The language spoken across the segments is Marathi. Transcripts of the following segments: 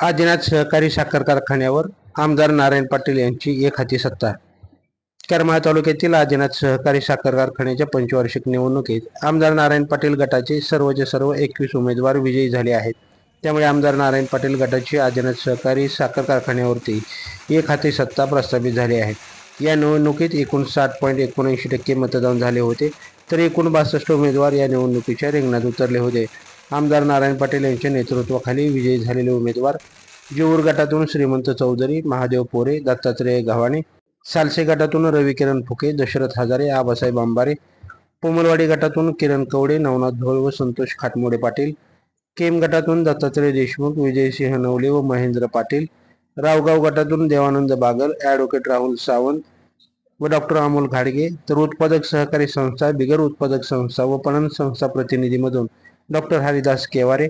आदिनाथ सहकारी साखर कारखान्यावर आमदार नारायण पाटील यांची एक हाती सत्ता. करमाळा तालुक्यातील आदिनाथ सहकारी साखर कारखान्याच्या पंचवार्षिक निवडणुकीत आमदार नारायण पाटील गटाचे सर्वचे सर्व एकवीस उमेदवार विजयी झाले आहेत. त्यामुळे आमदार नारायण पाटील गटाची आदिनाथ सहकारी साखर कारखान्यावरती एक हाती सत्ता प्रस्थापित झाली आहे. या निवडणुकीत एकूण साठ पॉईंट एकोणऐंशी टक्के मतदान झाले होते तर एकूण बासष्ट उमेदवार या निवडणुकीच्या रिंगणात उतरले होते. आमदार नारायण पाटील यांच्या नेतृत्वाखाली विजयी झालेले उमेदवार जेऊर गटातून श्रीमंत चौधरी महादेव पोरे दत्तात्रय गव्हाणे सालसे गटातून रविकिरण फुके दशरथ हजारे आबासाहेब आंबारे पोमलवाडी गटातून किरण कवडे नवनाथ धोळ व संतोष खाटमोडे पाटील केम गटातून दत्तात्रय देशमुख विजयसिंह नवले व महेंद्र पाटील रावगाव गटातून देवानंद बागल ॲडव्होकेट राहुल सावंत व डॉक्टर अमोल घाडगे तर उत्पादक सहकारी संस्था बिगर उत्पादक संस्था व पणन संस्था प्रतिनिधीमधून डॉक्टर हरिदास केवारे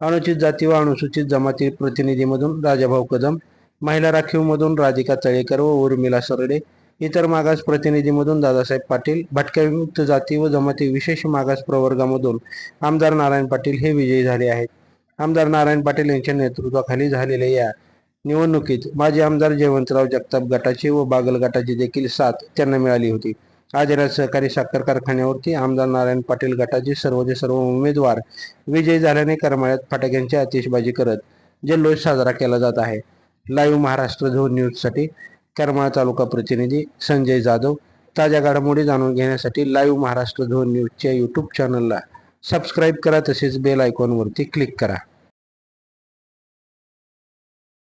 अनुचित जाती व अनुसूचित जमाती प्रतिनिधीमधून राजाभाऊ कदम महिला राखीवमधून राधिका तळेकर व उर्मिला सरडे इतर मागास प्रतिनिधीमधून दादासाहेब पाटील भटक्याविमुक्त जाती व जमाती विशेष मागास प्रवर्गामधून आमदार नारायण पाटील हे विजयी झाले आहेत. आमदार नारायण पाटील यांच्या नेतृत्वाखाली झालेल्या या निवडणुकीत माजी आमदार जयवंतराव जगताप गटाची व बागल गटाची देखील साथ त्यांना मिळाली होती. आदिनाथ सहकारी साखर कारखान्यावरती आमदार नारायण पाटील गटाचे सर्वचे सर्व उमेदवार विजयी झाल्याने करमाळ्यात फटाक्यांची आतिषबाजी करत जल्लोष साजरा केला जात आहे. लाईव्ह महाराष्ट्र झोन न्यूजसाठी करमाळा तालुका प्रतिनिधी संजय जाधव ताज्या घडामोडी जाणून घेण्यासाठी लाईव्ह महाराष्ट्र झोन न्यूजच्या यूट्यूब चॅनलला सबस्क्राईब करा तसेच बेल आयकॉनवरती क्लिक करा.